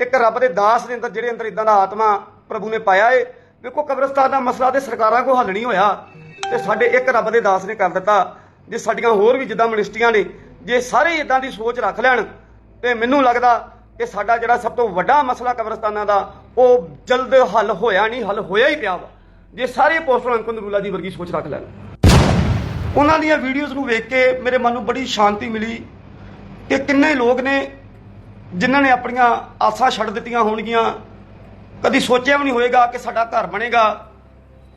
ਇੱਕ ਰੱਬ ਦੇ ਦਾਸ ਦੇ ਅੰਦਰ ਜਿਹੜੇ ਅੰਦਰ ਇਦਾਂ ਦਾ ਆਤਮਾ ਪ੍ਰਭੂ ਨੇ ਪਾਇਆ ਏ, ਵੇਖੋ ਕਬਰਸਤਾਨ ਦਾ ਮਸਲਾ ਤੇ ਸਰਕਾਰਾਂ ਕੋ ਹੱਲ ਨਹੀਂ ਹੋਇਆ ਤੇ ਸਾਡੇ ਇੱਕ ਰੱਬ ਦੇ ਦਾਸ ਨੇ ਕਰ ਦਿੱਤਾ, ਜੇ ਸਾਡੀਆਂ ਹੋਰ ਵੀ ਜਿੱਦਾਂ ਮਿਨਿਸਟਰੀਆਂ ਨੇ, ਜੇ ਸਾਰੇ ਇਦਾਂ ਦੀ ਸੋਚ ਰੱਖ ਲੈਣ ਤੇ ਮੈਨੂੰ ਲੱਗਦਾ ਕਿ ਸਾਡਾ ਜਿਹੜਾ ਸਭ ਤੋਂ ਵੱਡਾ ਮਸਲਾ ਕਬਰਸਤਾਨਾਂ ਦਾ, ਉਹ ਜਲਦ ਹੱਲ ਹੋਇਆ ਨਹੀਂ, ਹੱਲ ਹੋਇਆ ਹੀ ਪਿਆ ਵਾ। ਜੇ ਸਾਰੇ ਪੋਸਟਰ ਅੰਕੁਰ ਨਰੂਲਾ ਦੀ ਵਰਗੀ ਸੋਚ ਰੱਖ ਲੈਣ। ਉਹਨਾਂ ਦੀਆਂ ਵੀਡੀਓਜ਼ ਨੂੰ ਵੇਖ ਕੇ ਮੇਰੇ ਮਨ ਨੂੰ ਬੜੀ ਸ਼ਾਂਤੀ ਮਿਲੀ ਕਿ ਕਿੰਨੇ ਲੋਕ ਨੇ ਜਿਨ੍ਹਾਂ ਨੇ ਆਪਣੀਆਂ ਆਸਾਂ ਛੱਡ ਦਿੱਤੀਆਂ ਹੋਣਗੀਆਂ, ਕਦੀ ਸੋਚਿਆ ਵੀ ਨਹੀਂ ਹੋਏਗਾ ਕਿ ਸਾਡਾ ਘਰ ਬਣੇਗਾ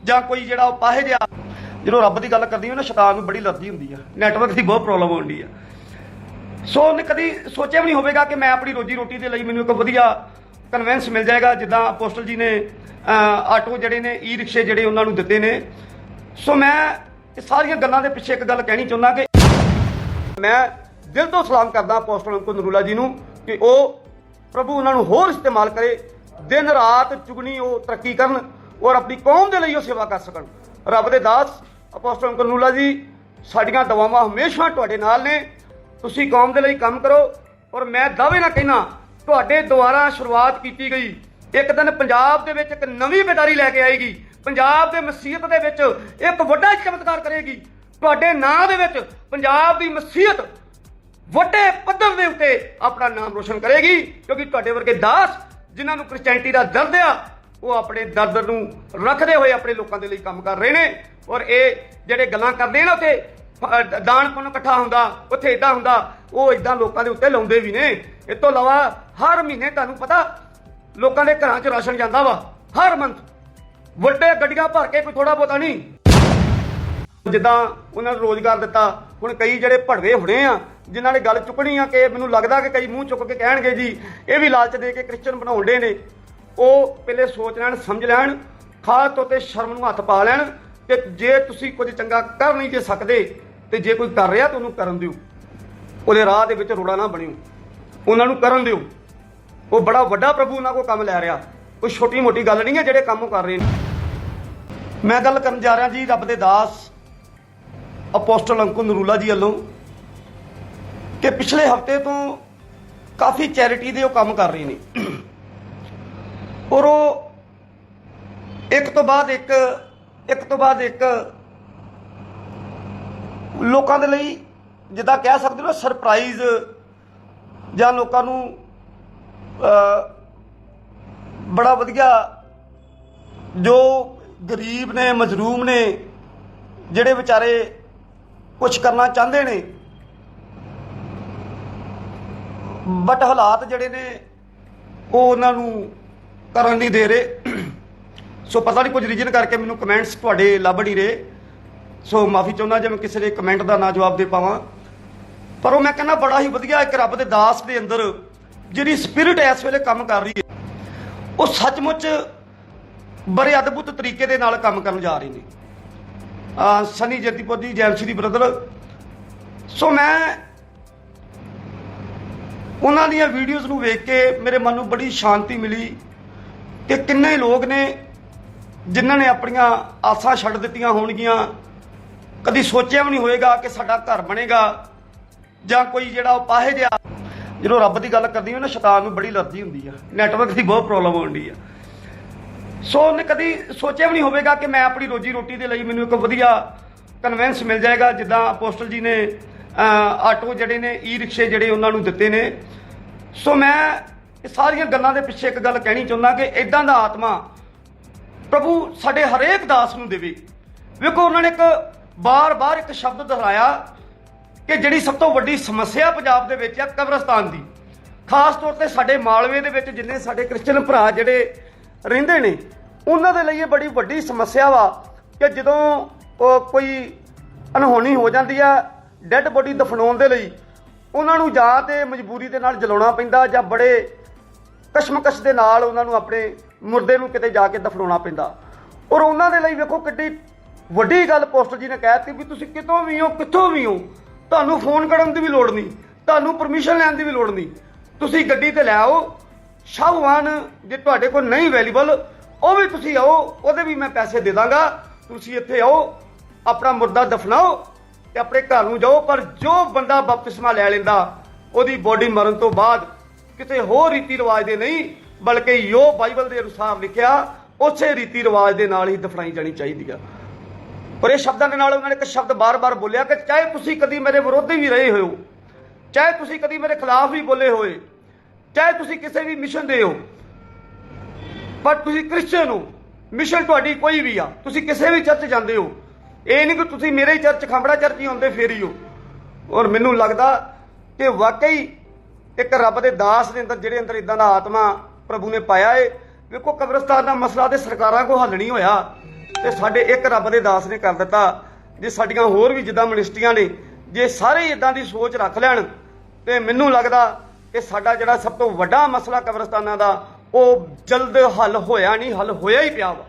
ਜਾਂ ਕੋਈ ਜਿਹੜਾ ਉਹ ਪਾਹੇ ਜਿਹਾ। ਜਦੋਂ ਰੱਬ ਦੀ ਗੱਲ ਕਰਦੀ ਹੋ ਨਾ, ਸ਼ੈਤਾਨ ਨੂੰ ਬੜੀ ਅਲਰਜੀ ਹੁੰਦੀ ਆ। ਨੈਟਵਰਕ ਦੀ ਬਹੁਤ ਪ੍ਰੋਬਲਮ ਹੁੰਦੀ ਆ। ਸੋ ਉਹਨੇ ਕਦੀ ਸੋਚਿਆ ਵੀ ਨਹੀਂ ਹੋਵੇਗਾ ਕਿ ਮੈਂ ਆਪਣੀ ਰੋਜੀ ਰੋਟੀ ਦੇ ਲਈ ਮੈਨੂੰ ਇੱਕ ਵਧੀਆ ਕਨਵੈਂਸ ਮਿਲ ਜਾਏਗਾ, ਜਿੱਦਾਂ ਪੋਸਟਲ ਜੀ ਨੇ ਆਟੋ ਜਿਹੜੇ ਨੇ ਈ ਰਿਕਸ਼ੇ ਜਿਹੜੇ ਉਹਨਾਂ ਨੂੰ ਦਿੱਤੇ ਨੇ। ਸੋ ਮੈਂ ਇਹ ਸਾਰੀਆਂ ਗੱਲਾਂ ਦੇ ਪਿੱਛੇ ਇੱਕ ਗੱਲ ਕਹਿਣੀ ਚਾਹੁੰਦਾ ਕਿ ਮੈਂ ਦਿਲ ਤੋਂ ਸਲਾਮ ਕਰਦਾ ਪੋਸਟਲ ਅੰਕੁਰ ਨਰੂਲਾ ਜੀ ਨੂੰ ਕਿ ਉਹ ਪ੍ਰਭੂ ਉਹਨਾਂ ਨੂੰ ਹੋਰ ਇਸਤੇਮਾਲ ਕਰੇ, ਦਿਨ ਰਾਤ ਚੁਗਣੀ ਉਹ ਤਰੱਕੀ ਕਰਨ ਔਰ ਆਪਣੀ ਕੌਮ ਦੇ ਲਈ ਉਹ ਸੇਵਾ ਕਰ ਸਕਣ। ਰੱਬ ਦੇ ਦਾਸ, ਅਪੋਸਟਲ ਅੰਕੁਰ ਜੀ, ਸਾਡੀਆਂ ਦੁਆਵਾਂ ਹਮੇਸ਼ਾ ਤੁਹਾਡੇ ਨਾਲ ਨੇ। ਤੁਸੀਂ ਕੌਮ ਦੇ ਲਈ ਕੰਮ ਕਰੋ ਔਰ ਮੈਂ ਦਾਅਵੇ ਨਾਲ ਕਹਿਣਾ, ਤੁਹਾਡੇ ਦੁਆਰਾ ਸ਼ੁਰੂਆਤ ਕੀਤੀ ਗਈ। ਇੱਕ ਦਿਨ ਪੰਜਾਬ ਦੇ ਵਿੱਚ ਇੱਕ ਨਵੀਂ ਬੇਦਾਰੀ ਲੈ ਕੇ ਆਏਗੀ। ਪੰਜਾਬ ਦੇ ਮਸੀਹਤ ਦੇ ਵਿੱਚ ਇੱਕ ਵੱਡਾ ਚਮਤਕਾਰ ਕਰੇਗੀ। ਤੁਹਾਡੇ ਨਾਂ ਦੇ ਵਿੱਚ ਪੰਜਾਬ ਦੀ ਮਸੀਹਤ ਵੱਡੇ ਪੱਧਰ ਦੇ ਉੱਤੇ ਆਪਣਾ ਨਾਮ ਰੋਸ਼ਨ ਕਰੇਗੀ, ਕਿਉਂਕਿ ਤੁਹਾਡੇ ਵਰਗੇ ਦਾਸ ਜਿਨ੍ਹਾਂ ਨੂੰ ਕ੍ਰਿਸਚੈਨਿਟੀ ਦਾ ਦਰਦ ਆ, ਉਹ ਆਪਣੇ ਦਰਦ ਨੂੰ ਰੱਖਦੇ ਹੋਏ ਆਪਣੇ ਲੋਕਾਂ ਦੇ ਲਈ ਕੰਮ ਕਰ ਰਹੇ ਨੇ। ਔਰ ਇਹ ਜਿਹੜੇ ਗੱਲਾਂ ਕਰਦੇ ਨੇ ਉੱਥੇ ਦਾਨ ਪੁੰਨ ਇਕੱਠਾ ਹੁੰਦਾ, ਉੱਥੇ ਇਦਾਂ ਹੁੰਦਾ, ਉਹ ਇਦਾਂ ਲੋਕਾਂ ਦੇ ਉੱਤੇ ਲਾਉਂਦੇ ਵੀ ਨੇ। ਇਸ ਤੋਂ ਇਲਾਵਾ ਹਰ ਮਹੀਨੇ ਤੁਹਾਨੂੰ ਪਤਾ, ਲੋਕਾਂ ਦੇ ਘਰਾਂ 'ਚ ਰਾਸ਼ਨ ਜਾਂਦਾ ਵਾ, ਹਰ ਮੰਥ। ਵੱਡੇ ਗੱਡੀਆਂ ਭਰ ਕੇ ਕੋਈ ਥੋੜਾ ਬਹੁਤਾ ਨਹੀਂ। ਜਿੱਦਾਂ ਉਹਨਾਂ ਨੂੰ ਰੋਜ਼ਗਾਰ ਦਿੱਤਾ, ਹੁਣ ਕਈ ਜਿਹੜੇ ਭੜਵੇ ਹੁਣੇ ਆ ਜਿਨ੍ਹਾਂ ਨੇ ਗੱਲ ਚੁੱਕਣੀ ਆ ਕਿ ਮੈਨੂੰ ਲੱਗਦਾ ਕਿ ਕਈ ਮੂੰਹ ਚੁੱਕ ਕੇ ਕਹਿਣਗੇ ਜੀ, ਇਹ ਵੀ ਲਾਲਚ ਦੇ ਕੇ ਕ੍ਰਿਸਚੀਅਨ ਬਣਾਉਂਦੇ ਨੇ। ਉਹ ਪਹਿਲੇ ਸੋਚ ਲੈਣ, ਸਮਝ ਲੈਣ, ਖਾਸ ਤੌਰ ਤੇ ਸ਼ਰਮ ਨੂੰ ਹੱਥ ਪਾ ਲੈਣ ਕਿ ਜੇ ਤੁਸੀਂ ਕੁਝ ਚੰਗਾ ਕਰ ਨਹੀਂ ਜੇ ਸਕਦੇ ਤੇ ਜੇ ਕੋਈ ਕਰ ਰਿਹਾ ਤਾਂ ਉਹਨੂੰ ਕਰਨ ਦਿਓ। ਉਹਦੇ ਰਾਹ ਦੇ ਵਿੱਚ ਰੋੜਾ ਨਾ ਬਣਿਓ। ਉਹਨਾਂ ਨੂੰ ਕਰਨ ਦਿਓ। ਉਹ ਬੜਾ ਵੱਡਾ ਪ੍ਰਭੂ ਉਹਨਾਂ ਕੋਲ ਕੰਮ ਲੈ ਰਿਹਾ। ਕੋਈ ਛੋਟੀ ਮੋਟੀ ਗੱਲ ਨਹੀਂ ਹੈ ਜਿਹੜੇ ਕੰਮ ਉਹ ਕਰ ਰਹੇ ਨੇ। ਮੈਂ ਗੱਲ ਕਰਨ ਜਾ ਰਿਹਾ ਜੀ, ਰੱਬ ਦੇ ਦਾਸ, ਅਪੋਸਟਲ ਅੰਕੁਰ ਨਰੂਲਾ ਜੀ ਵੱਲੋਂ। ਕਿ ਪਿਛਲੇ ਹਫ਼ਤੇ ਤੋਂ ਕਾਫੀ ਚੈਰਿਟੀ ਦੇ ਉਹ ਕੰਮ ਕਰ ਰਹੇ ਨੇ। ਔਰ ਉਹ ਇੱਕ ਤੋਂ ਬਾਅਦ ਇੱਕ ਇੱਕ ਤੋਂ ਬਾਅਦ ਇੱਕ ਲੋਕਾਂ ਦੇ ਲਈ ਜਿੱਦਾਂ ਕਹਿ ਸਕਦੇ ਹੋ ਸਰਪ੍ਰਾਈਜ਼ ਜਾਂ ਲੋਕਾਂ ਨੂੰ ਬੜਾ ਵਧੀਆ ਜੋ ਗਰੀਬ ਨੇ, ਮਜਰੂਮ ਨੇ, ਜਿਹੜੇ ਵਿਚਾਰੇ ਕੁਝ ਕਰਨਾ ਚਾਹੁੰਦੇ ਨੇ ਬਟ ਹਾਲਾਤ ਜਿਹੜੇ ਨੇ, ਉਹ ਉਹਨਾਂ ਨੂੰ ਕਰਨ ਨਹੀਂ ਦੇ ਰਹੇ। ਸੋ ਪਤਾ ਨਹੀਂ ਕੁਝ ਰੀਜਨ ਕਰਕੇ ਮੈਨੂੰ ਕਮੈਂਟਸ ਤੁਹਾਡੇ ਲੱਭ ਨਹੀਂ ਰਹੇ। ਸੋ ਮਾਫੀ ਚਾਹੁੰਦਾ ਜੇ ਮੈਂ ਕਿਸੇ ਦੇ ਕਮੈਂਟ ਦਾ ਨਾ ਜਵਾਬ ਦੇ ਪਾਵਾਂ। ਪਰ ਉਹ ਮੈਂ ਕਹਿੰਦਾ ਬੜਾ ਹੀ ਵਧੀਆ ਇੱਕ ਰੱਬ ਦੇ ਦਾਸ ਦੇ ਅੰਦਰ ਜਿਹੜੀ ਸਪਿਰਿਟ ਇਸ ਵੇਲੇ ਕੰਮ ਕਰ ਰਹੀ ਹੈ। ਉਹ ਸੱਚਮੁੱਚ ਬੜੇ ਅਦਭੁਤ ਤਰੀਕੇ ਦੇ ਨਾਲ ਕੰਮ ਕਰਨ ਜਾ ਰਹੇ ਨੇ। ਸਨੀ ਜਗਦੀਪੁਰ ਜੀ ਜੈਮਸੀ ਦੀ ਬ੍ਰਦਰ ਸੋ ਮੈਂ ਉਹਨਾਂ ਦੀਆਂ ਵੀਡੀਓਜ਼ ਨੂੰ ਵੇਖ ਕੇ ਮੇਰੇ ਮਨ ਨੂੰ ਬੜੀ ਸ਼ਾਂਤੀ ਮਿਲੀ ਕਿ ਕਿੰਨੇ ਲੋਕ ਨੇ ਜਿਨ੍ਹਾਂ ਨੇ ਆਪਣੀਆਂ ਆਸਾਂ ਛੱਡ ਦਿੱਤੀਆਂ ਹੋਣਗੀਆਂ। ਕਦੀ ਸੋਚਿਆ ਵੀ ਨਹੀਂ ਹੋਏਗਾ ਕਿ ਸਾਡਾ ਘਰ ਬਣੇਗਾ ਜਾਂ ਕੋਈ ਜਿਹੜਾ ਉਹ ਪਾਹੇ ਜਿਹਾ। ਜਦੋਂ ਰੱਬ ਦੀ ਗੱਲ ਕਰਦੀ ਹੋ ਨਾ, ਸ਼ੈਤਾਨ ਨੂੰ ਬੜੀ ਅਲਰਜੀ ਹੁੰਦੀ ਆ। ਨੈਟਵਰਕ ਦੀ ਬਹੁਤ ਪ੍ਰੋਬਲਮ ਹੁੰਦੀ ਆ। ਸੋ ਉਹਨੇ ਕਦੀ ਸੋਚਿਆ ਵੀ ਨਹੀਂ ਹੋਵੇਗਾ ਕਿ ਮੈਂ ਆਪਣੀ ਰੋਜੀ ਰੋਟੀ ਦੇ ਲਈ ਮੈਨੂੰ ਇੱਕ ਵਧੀਆ ਕਨਵੈਂਸ ਮਿਲ ਜਾਏਗਾ, ਜਿੱਦਾਂ ਅਪੋਸਟਲ ਜੀ ਨੇ ਆਟੋ ਜਿਹੜੇ ਨੇ ਈ ਰਿਕਸ਼ੇ ਜਿਹੜੇ ਉਹਨਾਂ ਨੂੰ ਦਿੱਤੇ ਨੇ। ਸੋ ਮੈਂ ਇਹ ਸਾਰੀਆਂ ਗੱਲਾਂ ਦੇ ਪਿੱਛੇ ਇੱਕ ਗੱਲ ਕਹਿਣੀ ਚਾਹੁੰਦਾ ਕਿ ਇਦਾਂ ਦਾ ਆਤਮਾ ਪ੍ਰਭੂ ਸਾਡੇ ਹਰੇਕ ਦਾਸ ਨੂੰ ਦੇਵੇ। ਵੇਖੋ, ਉਹਨਾਂ ਨੇ ਇੱਕ ਬਾਰ-ਬਾਰ ਇੱਕ ਸ਼ਬਦ ਦੁਹਰਾਇਆ ਕਿ ਜਿਹੜੀ ਸਭ ਤੋਂ ਵੱਡੀ ਸਮੱਸਿਆ ਪੰਜਾਬ ਦੇ ਵਿੱਚ ਹੈ ਕਬਰਸਤਾਨ ਦੀ। ਖਾਸ ਤੌਰ ਤੇ ਸਾਡੇ ਮਾਲਵੇ ਦੇ ਵਿੱਚ ਜਿੰਨੇ ਸਾਡੇ ਕ੍ਰਿਸਚੀਅਨ ਭਰਾ ਜਿਹੜੇ ਰਹਿੰਦੇ ਨੇ, ਉਹਨਾਂ ਦੇ ਲਈ ਇਹ ਬੜੀ ਵੱਡੀ ਸਮੱਸਿਆ ਵਾ ਕਿ ਜਦੋਂ ਕੋਈ ਅਨਹੋਣੀ ਹੋ ਜਾਂਦੀ ਆ ਡੈੱਡ ਬੋਡੀ ਦਫਨਾਉਣ ਦੇ ਲਈ ਉਹਨਾਂ ਨੂੰ ਜਾਂ ਤੇ ਮਜਬੂਰੀ ਦੇ ਨਾਲ ਜਲਾਉਣਾ ਪੈਂਦਾ ਜਾਂ ਬੜੇ ਕਸ਼ਮਕਸ਼ ਦੇ ਨਾਲ ਉਹਨਾਂ ਨੂੰ ਆਪਣੇ ਮੁਰਦੇ ਨੂੰ ਕਿਤੇ ਜਾ ਕੇ ਦਫਨਾਉਣਾ ਪੈਂਦਾ। ਔਰ ਉਹਨਾਂ ਦੇ ਲਈ ਵੇਖੋ ਕਿੱਡੀ ਵੱਡੀ ਗੱਲ ਪੋਸਟਰ ਜੀ ਨੇ ਕਹਿਤੀ ਵੀ ਤੁਸੀਂ ਕਿਤੋਂ ਵੀ ਹੋ, ਕਿੱਥੋਂ ਵੀ ਹੋ, ਤੁਹਾਨੂੰ ਫੋਨ ਕਰਨ ਦੀ ਵੀ ਲੋੜ ਨਹੀਂ, ਤੁਹਾਨੂੰ ਪਰਮਿਸ਼ਨ ਲੈਣ ਦੀ ਵੀ ਲੋੜ ਨਹੀਂ। ਤੁਸੀਂ ਗੱਡੀ ਤੇ ਲੈ ਆਓ, ਸ਼ਾਹਵਾਨ ਜੇ ਤੁਹਾਡੇ ਕੋਲ ਨਹੀਂ ਅਵੇਲੇਬਲ ਉਹ ਵੀ ਤੁਸੀਂ ਆਓ, ਉਹਦੇ ਵੀ ਮੈਂ ਪੈਸੇ ਦੇ ਦਾਂਗਾ। ਤੁਸੀਂ ਇੱਥੇ ਆਓ, ਆਪਣਾ ਮੁਰਦਾ ਦਫਨਾਓ ਤੇ ਆਪਣੇ ਘਰ ਨੂੰ ਜਾਓ, ਪਰ ਜੋ ਬੰਦਾ ਬਪਤਿਸਮਾ ਲੈ ਲੈਂਦਾ, ਉਹਦੀ ਬੋਡੀ ਮਰਨ ਤੋਂ ਬਾਅਦ ਕਿਸੇ ਹੋਰ ਰੀਤੀ ਰਿਵਾਜ ਦੇ ਨਹੀਂ, ਬਲਕਿ ਯੋ ਬਾਈਬਲ ਦੇ ਅਨੁਸਾਰ ਲਿਖਿਆ, ਉਸੇ ਰੀਤੀ ਰਿਵਾਜ ਦੇ ਨਾਲ ਹੀ ਦਫਨਾਈ ਜਾਣੀ ਚਾਹੀਦੀ ਆ। ਪਰ ਇਹ ਸ਼ਬਦਾਂ ਦੇ ਨਾਲ ਉਹਨਾਂ ਨੇ ਇੱਕ ਸ਼ਬਦ ਬਾਰ-ਬਾਰ ਬੋਲਿਆ ਕਿ ਚਾਹੇ ਤੁਸੀਂ ਕਦੀ ਮੇਰੇ ਵਿਰੋਧੀ ਵੀ ਰਹੇ ਹੋ ਚਾਹੇ ਤੁਸੀਂ ਕਦੀ ਮੇਰੇ ਖਿਲਾਫ ਵੀ ਬੋਲੇ ਹੋਏ, ਚਾਹੇ ਤੁਸੀਂ ਕਿਸੇ ਵੀ ਮਿਸ਼ਨ ਦੇ ਹੋ, ਪਰ ਤੁਸੀਂ ਕ੍ਰਿਸਚੀਅਨ ਹੋ ਮਿਸ਼ਨ ਤੁਹਾਡੀ ਕੋਈ ਵੀ ਆ, ਤੁਸੀਂ ਕਿਸੇ ਵੀ ਚਰਚ ਜਾਂਦੇ ਹੋ ਇਹ ਨਹੀਂ ਕਿ ਤੁਸੀਂ ਮੇਰੇ ਹੀ ਚਰਚ, ਖੰਬੜਾ ਚਰਚ ਹੀ ਹੁੰਦੇ, ਫੇਰ ਹੀ ਹੋ। ਔਰ ਮੈਨੂੰ ਲੱਗਦਾ ਕਿ ਵਾਕਈ ਇੱਕ ਰੱਬ ਦੇ ਦਾਸ ਦੇ ਅੰਦਰ, ਜਿਹੜੇ ਅੰਦਰ ਇਦਾਂ ਦਾ ਆਤਮਾ ਪ੍ਰਭੂ ਨੇ ਪਾਇਆ ਏ, ਵੇਖੋ ਕਬਰਸਤਾਨ ਦਾ ਮਸਲਾ ਤੇ ਸਰਕਾਰਾਂ ਕੋ ਹੱਲ ਨਹੀਂ ਹੋਇਆ। ਤੇ ਸਾਡੇ ਇੱਕ ਰੱਬ ਦੇ ਦਾਸ ਨੇ ਕਰ ਦਿੱਤਾ, ਜੇ ਸਾਡੀਆਂ ਹੋਰ ਵੀ ਜਿੱਦਾਂ ਮਿਨਿਸਟਰੀਆਂ ਨੇ, ਜੇ ਸਾਰੇ ਇਦਾਂ ਦੀ ਸੋਚ ਰੱਖ ਲੈਣ, ਤੇ ਮੈਨੂੰ ਲੱਗਦਾ ਕਿ ਸਾਡਾ ਜਿਹੜਾ ਸਭ ਤੋਂ ਵੱਡਾ ਮਸਲਾ ਕਬਰਸਤਾਨਾਂ ਦਾ, ਉਹ ਜਲਦ ਹੱਲ ਹੋਇਆ ਨਹੀਂ, ਹੱਲ ਹੋਇਆ ਹੀ ਪਿਆ ਵਾ।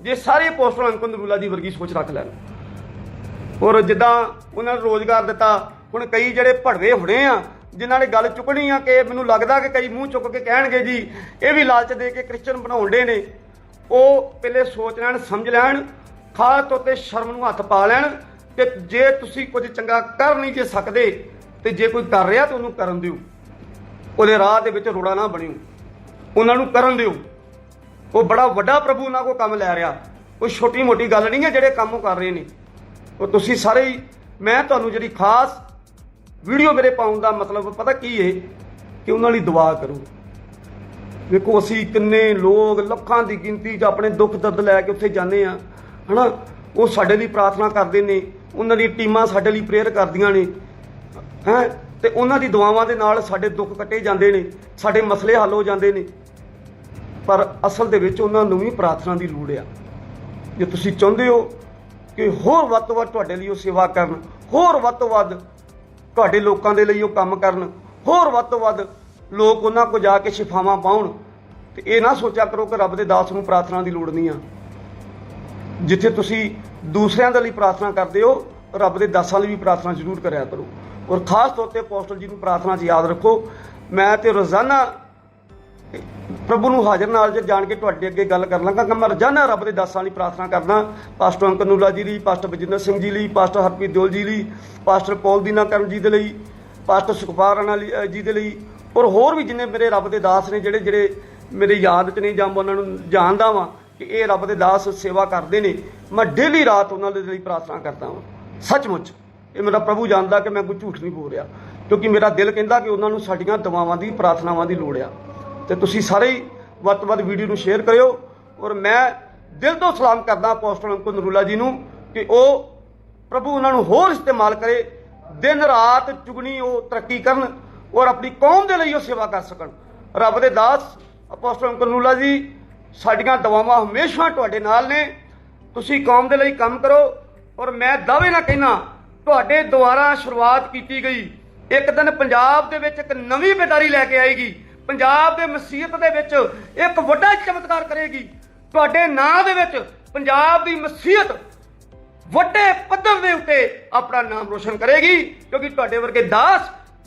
ਜੇ ਸਾਰੇ ਪੋਸਟਰ ਅੰਕੁਰ ਨਰੂਲਾ ਦੀ ਵਰਗੀ ਸੋਚ ਰੱਖ ਲੈਣ। ਔਰ ਜਿੱਦਾਂ ਉਹਨਾਂ ਨੂੰ ਰੋਜ਼ਗਾਰ ਦਿੱਤਾ, ਹੁਣ ਕਈ ਜਿਹੜੇ ਭੜਵੇ ਹੁਣੇ ਆ, ਜਿਨ੍ਹਾਂ ਨੇ ਗੱਲ ਚੁੱਕਣੀ ਆ ਕਿ ਮੈਨੂੰ ਲੱਗਦਾ ਕਿ ਕਈ ਮੂੰਹ ਚੁੱਕ ਕੇ ਕਹਿਣਗੇ ਜੀ, ਇਹ ਵੀ ਲਾਲਚ ਦੇ ਕੇ ਕ੍ਰਿਸਚੀਅਨ ਬਣਾਉਂਦੇ ਨੇ। ਉਹ ਪਹਿਲੇ ਸੋਚ ਲੈਣ, ਸਮਝ ਲੈਣ, ਖਾਸ ਤੌਰ ਤੇ ਸ਼ਰਮ ਨੂੰ ਹੱਥ ਪਾ ਲੈਣ ਕਿ ਜੇ ਤੁਸੀਂ ਕੁਝ ਚੰਗਾ ਕਰ ਨਹੀਂ ਜੇ ਸਕਦੇ ਤੇ ਜੇ ਕੋਈ ਕਰ ਰਿਹਾ ਤਾਂ ਉਹਨੂੰ ਕਰਨ ਦਿਓ। ਉਹਦੇ ਰਾਹ ਦੇ ਵਿੱਚ ਰੋੜਾ ਨਾ ਬਣਿਓ। ਉਹਨਾਂ ਨੂੰ ਕਰਨ ਦਿਓ। ਉਹ ਬੜਾ ਵੱਡਾ ਪ੍ਰਭੂ ਉਹਨਾਂ ਕੋ ਕੰਮ ਲੈ ਰਿਹਾ। ਕੋਈ ਛੋਟੀ ਮੋਟੀ ਗੱਲ ਨਹੀਂ ਹੈ ਜਿਹੜੇ ਕੰਮ ਉਹ ਕਰ ਰਹੇ ਨੇ। ਉਹ ਤੁਸੀਂ ਸਾਰੇ ਹੀ, ਮੈਂ ਤੁਹਾਨੂੰ ਜਿਹੜੀ ਖਾਸ ਵੀਡੀਓ ਮੇਰੇ ਪਾਉਣ ਦਾ ਮਤਲਬ, ਪਤਾ ਕੀ ਹੈ ਕਿ ਉਹਨਾਂ ਲਈ ਦੁਆ ਕਰੋ। ਵੇਖੋ, ਅਸੀਂ ਕਿੰਨੇ ਲੋਕ ਲੱਖਾਂ ਦੀ ਗਿਣਤੀ 'ਚ ਆਪਣੇ ਦੁੱਖ ਦਰਦ ਲੈ ਕੇ ਉੱਥੇ ਜਾਂਦੇ ਆ ਹਨਾ? ਉਹ ਸਾਡੇ ਲਈ ਪ੍ਰਾਰਥਨਾ ਕਰਦੇ ਨੇ। ਉਹਨਾਂ ਦੀ ਟੀਮਾਂ ਸਾਡੇ ਲਈ ਪ੍ਰੇਅਰ ਕਰਦੀਆਂ ਨੇ। ਹੈ? ਤੇ ਉਹਨਾਂ ਦੀ ਦੁਆਵਾਂ ਦੇ ਨਾਲ ਸਾਡੇ ਦੁੱਖ ਕੱਟੇ ਜਾਂਦੇ ਨੇ। ਸਾਡੇ ਮਸਲੇ ਹੱਲ ਹੋ ਜਾਂਦੇ ਨੇ। ਪਰ ਅਸਲ ਦੇ ਵਿੱਚ ਉਹਨਾਂ ਨੂੰ ਵੀ ਪ੍ਰਾਰਥਨਾ ਦੀ ਲੋੜ ਆ। ਜੇ ਤੁਸੀਂ ਚਾਹੁੰਦੇ ਹੋ ਕਿ ਹੋਰ ਵੱਧ ਤੋਂ ਵੱਧ ਤੁਹਾਡੇ ਲਈ ਉਹ ਸੇਵਾ ਕਰਨ, ਹੋਰ ਵੱਧ ਤੋਂ ਵੱਧ ਤੁਹਾਡੇ ਲੋਕਾਂ ਦੇ ਲਈ ਉਹ ਕੰਮ ਕਰਨ, ਹੋਰ ਵੱਧ ਤੋਂ ਵੱਧ ਲੋਕ ਉਹਨਾਂ ਕੋ ਜਾ ਕੇ ਸ਼ਿਫਾਵਾਂ ਪਾਉਣ। ਤੇ ਇਹ ਨਾ ਸੋਚਿਆ ਕਰੋ ਕਿ ਰੱਬ ਦੇ ਦਾਸ ਨੂੰ ਪ੍ਰਾਰਥਨਾ ਦੀ ਲੋੜ ਨਹੀਂ ਆ। ਜਿੱਥੇ ਤੁਸੀਂ ਦੂਸਰਿਆਂ ਦੇ ਲਈ ਪ੍ਰਾਰਥਨਾ ਕਰਦੇ ਹੋ, ਰੱਬ ਦੇ ਦਾਸਾਂ ਲਈ ਵੀ ਪ੍ਰਾਰਥਨਾ ਜ਼ਰੂਰ ਕਰਿਆ ਕਰੋ। ਔਰ ਖਾਸ ਤੌਰ ਤੇ ਅਪੋਸਟਲ ਜੀ ਨੂੰ ਪ੍ਰਾਰਥਨਾ 'ਚ ਯਾਦ ਰੱਖੋ, ਮੈਂ ਤੇ ਰੋਜ਼ਾਨਾ ਪ੍ਰਭੂ ਨੂੰ ਹਾਜ਼ਰ ਨਾਲ ਜੇ ਜਾਣ ਕੇ ਤੁਹਾਡੇ ਅੱਗੇ ਗੱਲ ਕਰ ਲਾਂਗਾ ਕਿ ਮੈਂ ਰਜਾਨਾ ਰੱਬ ਦੇ ਦਾਸਾਂ ਲਈ ਪ੍ਰਾਰਥਨਾ ਕਰਦਾ। ਪਾਸਟਰ ਅੰਕਰ ਨੂਲਾ ਜੀ ਲਈ ਪਾਸਟਰ ਬਜਿੰਦਰ ਸਿੰਘ ਜੀ ਲਈ ਪਾਸਟਰ ਹਰਪ੍ਰੀਤ ਦਿਓਲ ਜੀ ਲਈ ਪਾਸਟਰ ਪੌਲ ਦੀਨਾ ਕਰਨ ਜੀ ਦੇ ਲਈ ਪਾਸਟਰ ਸੁਖਪਾਲ ਰਾਣਾ ਜੀ ਦੇ ਲਈ ਔਰ ਹੋਰ ਵੀ ਜਿੰਨੇ ਮੇਰੇ ਰੱਬ ਦੇ ਦਾਸ ਨੇ ਜਿਹੜੇ ਜਿਹੜੇ ਮੇਰੇ ਯਾਦ 'ਚ ਨੇ ਜਾਂ ਮੈਂ ਉਹਨਾਂ ਨੂੰ ਜਾਣਦਾ ਵਾਂ ਕਿ ਇਹ ਰੱਬ ਦੇ ਦਾਸ ਸੇਵਾ ਕਰਦੇ ਨੇ, ਮੈਂ ਡੇਲੀ ਰਾਤ ਉਹਨਾਂ ਦੇ ਲਈ ਪ੍ਰਾਰਥਨਾ ਕਰਦਾ ਵਾਂ। ਸੱਚਮੁੱਚ, ਇਹ ਮੇਰਾ ਪ੍ਰਭੂ ਜਾਣਦਾ ਕਿ ਮੈਂ ਕੋਈ ਝੂਠ ਨਹੀਂ ਬੋਲ ਰਿਹਾ, ਕਿਉਂਕਿ ਮੇਰਾ ਦਿਲ ਕਹਿੰਦਾ ਕਿ ਉਹਨਾਂ ਨੂੰ ਸਾਡੀਆਂ ਦੁਆਵਾਂ ਦੀ, ਪ੍ਰਾਰਥਨਾਵਾਂ ਦੀ ਲੋੜ ਆ। ਤੇ ਤੁਸੀਂ ਸਾਰੇ ਹੀ ਵੱਧ ਤੋਂ ਵੱਧ ਵੀਡੀਓ ਨੂੰ ਸ਼ੇਅਰ ਕਰਿਓ। ਔਰ ਮੈਂ ਦਿਲ ਤੋਂ ਸਲਾਮ ਕਰਦਾ ਅਪੋਸਟਲ ਅੰਕੁਰ ਨਰੂਲਾ ਜੀ ਨੂੰ ਕਿ ਉਹ ਪ੍ਰਭੂ ਉਹਨਾਂ ਨੂੰ ਹੋਰ ਇਸਤੇਮਾਲ ਕਰੇ, ਦਿਨ ਰਾਤ ਚੁਗਣੀ ਉਹ ਤਰੱਕੀ ਕਰਨ ਔਰ ਆਪਣੀ ਕੌਮ ਦੇ ਲਈ ਉਹ ਸੇਵਾ ਕਰ ਸਕਣ। ਰੱਬ ਦੇ ਦਾਸ ਅਪੋਸਟਲ ਅੰਕੁਰ ਨਰੂਲਾ ਜੀ, ਸਾਡੀਆਂ ਦੁਆਵਾਂ ਹਮੇਸ਼ਾ ਤੁਹਾਡੇ ਨਾਲ ਨੇ। ਤੁਸੀਂ ਕੌਮ ਦੇ ਲਈ ਕੰਮ ਕਰੋ ਔਰ ਮੈਂ ਦਾਅਵੇ ਨਾਲ ਕਹਿਣਾ ਤੁਹਾਡੇ ਦੁਆਰਾ ਸ਼ੁਰੂਆਤ ਕੀਤੀ ਗਈ। ਇੱਕ ਦਿਨ ਪੰਜਾਬ ਦੇ ਵਿੱਚ ਇੱਕ ਨਵੀਂ ਬੇਦਾਰੀ ਲੈ ਕੇ ਆਏਗੀ। ਪੰਜਾਬ ਦੇ ਮਸੀਹਤ ਦੇ ਵਿੱਚ ਇੱਕ ਵੱਡਾ ਚਮਤਕਾਰ ਕਰੇਗੀ। ਤੁਹਾਡੇ ਨਾਂ ਦੇ ਵਿੱਚ ਪੰਜਾਬ ਦੀ ਮਸੀਹਤ ਵੱਡੇ ਪੱਧਰ ਦੇ ਉੱਤੇ ਆਪਣਾ ਨਾਮ ਰੋਸ਼ਨ ਕਰੇਗੀ, ਕਿਉਂਕਿ ਤੁਹਾਡੇ ਵਰਗੇ ਦਾਸ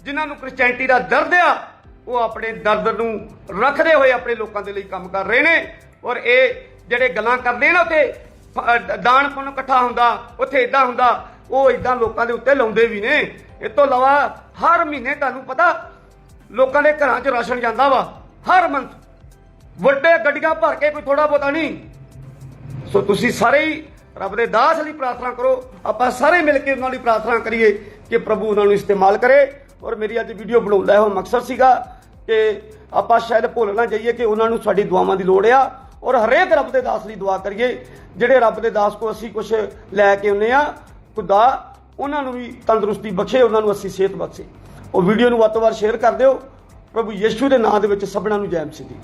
ਜਿਨ੍ਹਾਂ ਨੂੰ ਕ੍ਰਿਸਚੈਨਿਟੀ ਦਾ ਦਰਦ ਆ, ਉਹ ਆਪਣੇ ਦਰਦ ਨੂੰ ਰੱਖਦੇ ਹੋਏ ਆਪਣੇ ਲੋਕਾਂ ਦੇ ਲਈ ਕੰਮ ਕਰ ਰਹੇ ਨੇ। ਔਰ ਇਹ ਜਿਹੜੇ ਗੱਲਾਂ ਕਰਦੇ ਨੇ ਉੱਥੇ ਫ- ਦਾਨ ਪੁੰਨ ਇਕੱਠਾ ਹੁੰਦਾ, ਉੱਥੇ ਇਦਾਂ ਹੁੰਦਾ, ਉਹ ਇਦਾਂ ਲੋਕਾਂ ਦੇ ਉੱਤੇ ਲਾਉਂਦੇ ਵੀ ਨੇ। ਇਸ ਤੋਂ ਇਲਾਵਾ ਹਰ ਮਹੀਨੇ ਤੁਹਾਨੂੰ ਪਤਾ ਲੋਕਾਂ ਦੇ ਘਰਾਂ 'ਚ ਰਾਸ਼ਨ ਜਾਂਦਾ ਵਾ। ਹਰ ਮੰਥ ਵੱਡੇ ਗੱਡੀਆਂ ਭਰ ਕੇ ਕੋਈ ਥੋੜਾ ਬਹੁਤਾ ਨਹੀਂ। ਸੋ ਤੁਸੀਂ ਸਾਰੇ ਹੀ ਰੱਬ ਦੇ ਦਾਸ ਲਈ ਪ੍ਰਾਰਥਨਾ ਕਰੋ। ਆਪਾਂ ਸਾਰੇ ਮਿਲ ਕੇ ਉਹਨਾਂ ਲਈ ਪ੍ਰਾਰਥਨਾ ਕਰੀਏ ਕਿ ਪ੍ਰਭੂ ਉਹਨਾਂ ਨੂੰ ਇਸਤੇਮਾਲ ਕਰੇ। ਔਰ ਮੇਰੀ ਅੱਜ ਵੀਡੀਓ ਬਣਾਉਣ ਦਾ ਇਹੋ ਮਕਸਦ ਸੀਗਾ ਕਿ ਆਪਾਂ ਸ਼ਾਇਦ ਭੁੱਲ ਨਾ ਜਾਈਏ ਕਿ ਉਹਨਾਂ ਨੂੰ ਸਾਡੀ ਦੁਆਵਾਂ ਦੀ ਲੋੜ ਆ। ਔਰ ਹਰੇਕ ਰੱਬ ਦੇ ਦਾਸ ਲਈ ਦੁਆ ਕਰੀਏ। ਜਿਹੜੇ ਰੱਬ ਦੇ ਦਾਸ ਕੋ ਅਸੀਂ ਕੁਝ ਲੈ ਕੇ ਆਉਂਦੇ ਆ ਖੁਦਾ ਉਹਨਾਂ ਨੂੰ ਵੀ ਤੰਦਰੁਸਤੀ ਬਖਸ਼ੇ, ਉਹਨਾਂ ਨੂੰ ਅਸੀਂ ਸਿਹਤ ਬਖਸ਼ੇ। ਉਹ ਵੀਡੀਓ ਨੂੰ ਵੱਧ ਤੋਂ ਵੱਧ ਸ਼ੇਅਰ ਕਰ ਦਿਓ। ਪ੍ਰਭੂ ਯਿਸੂ ਦੇ ਨਾਮ ਦੇ ਵਿੱਚ ਸਭਨਾਂ ਨੂੰ ਜੈ ਮਸੀਹ ਦੀ।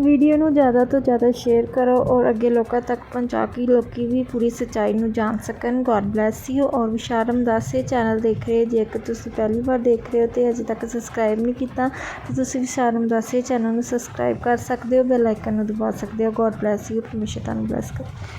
ਵੀਡੀਓ ਨੂੰ ਜ਼ਿਆਦਾ ਤੋਂ ਜ਼ਿਆਦਾ ਸ਼ੇਅਰ ਕਰੋ ਔਰ ਅੱਗੇ ਲੋਕਾਂ ਤੱਕ ਪਹੁੰਚਾ ਕੇ ਲੋਕੀ ਵੀ ਪੂਰੀ ਸੱਚਾਈ ਨੂੰ ਜਾਣ ਸਕਣ। ਗੋਡ ਬlesਸ ਯੂ ਔਰ ਵਿਸ਼ਾਰਮ ਦਾਸੇ ਚੈਨਲ ਦੇਖ ਰਹੇ ਜੇਕਰ ਤੁਸੀਂ ਪਹਿਲੀ ਵਾਰ ਦੇਖ ਰਹੇ ਹੋ ਤੇ ਅਜੇ ਤੱਕ ਸਬਸਕ੍ਰਾਈਬ ਨਹੀਂ ਕੀਤਾ, ਤਾਂ ਤੁਸੀਂ ਵਿਸ਼ਾਰਮ ਦਾਸੇ ਚੈਨਲ ਨੂੰ ਸਬਸਕ੍ਰਾਈਬ ਕਰ ਸਕਦੇ ਹੋ ਬੈਲ ਆਈਕਨ ਨੂੰ ਦਬਾ ਸਕਦੇ ਹੋ। ਗੋਡ ਬlesਸ ਯੂ ਪਰਮੇਸ਼ਰ ਤੁਹਾਨੂੰ ਬlesਸ ਕਰੇ।